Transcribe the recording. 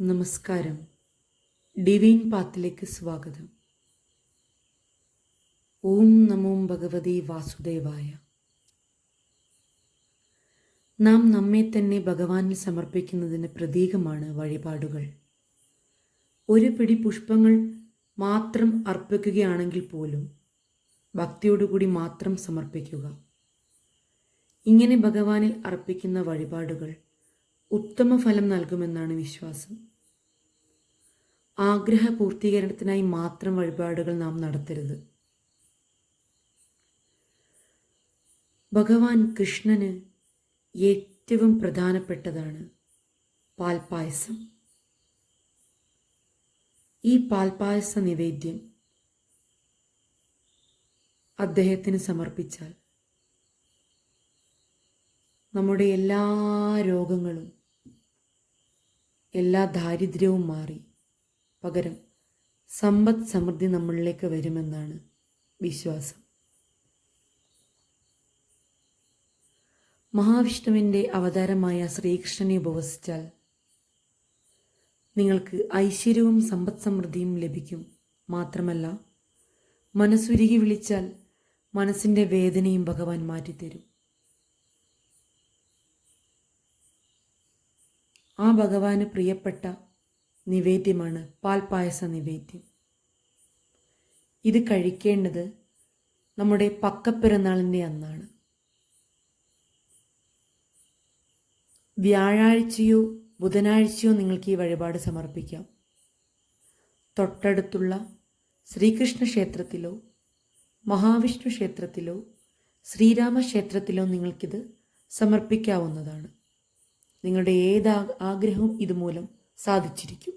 നമസ്കാരം. ഡിവൈൻ പാത്തിലേക്ക് സ്വാഗതം. ഓം നമോ ഭഗവതി വാസുദേവായ. നാം നമ്മെ തന്നെ ഭഗവാനിൽ സമർപ്പിക്കുന്നതിന് പ്രതീകമാണ് വഴിപാടുകൾ. ഒരു പിടി പുഷ്പങ്ങൾ മാത്രം അർപ്പിക്കുകയാണെങ്കിൽ പോലും ഭക്തിയോടുകൂടി മാത്രം സമർപ്പിക്കുക. ഇങ്ങനെ ഭഗവാനിൽ അർപ്പിക്കുന്ന വഴിപാടുകൾ ഉത്തമ ഫലം നൽകുമെന്നാണ് വിശ്വാസം. ആഗ്രഹ പൂർത്തീകരണത്തിനായി മാത്രം വഴിപാടുകൾ നാം നടത്തരുത്. ഭഗവാൻ കൃഷ്ണന് ഏറ്റവും പ്രധാനപ്പെട്ടതാണ് പാൽപ്പായസം ഈ പാൽപ്പായസ നിവേദ്യം അദ്ദേഹത്തിന് സമർപ്പിച്ചാൽ നമ്മുടെ എല്ലാ രോഗങ്ങളും എല്ലാ ദാരിദ്ര്യവും മാറി. പകരം സമ്പദ് സമൃദ്ധി നമ്മളിലേക്ക് വരുമെന്നാണ് വിശ്വാസം. മഹാവിഷ്ണുവിന്റെ അവതാരമായ ശ്രീകൃഷ്ണനെ ഉപവസിച്ചാൽ നിങ്ങൾക്ക് ഐശ്വര്യവും സമ്പദ് സമൃദ്ധിയും ലഭിക്കും. മാത്രമല്ല മനസ്സുരുകി വിളിച്ചാൽ മനസ്സിന്റെ വേദനയും ഭഗവാൻ മാറ്റിത്തരും. ആ ഭഗവാന് പ്രിയപ്പെട്ട നിവേദ്യമാണ് പാൽപ്പായസ നിവേദ്യം. ഇത് കഴിക്കേണ്ടത് നമ്മുടെ പക്കപ്പിറന്നാളിന്റെ അന്നാണ്. വ്യാഴാഴ്ചയോ ബുധനാഴ്ചയോ നിങ്ങൾക്ക് ഈ വഴിപാട് സമർപ്പിക്കാം. തൊട്ടടുത്തുള്ള ശ്രീകൃഷ്ണ ക്ഷേത്രത്തിലോ മഹാവിഷ്ണു ക്ഷേത്രത്തിലോ ശ്രീരാമ ക്ഷേത്രത്തിലോ നിങ്ങൾക്കിത് സമർപ്പിക്കാവുന്നതാണ്. നിങ്ങളുടെ ഏത് ആഗ്രഹവും ഇതുമൂലം സാധിച്ചിരിക്കും.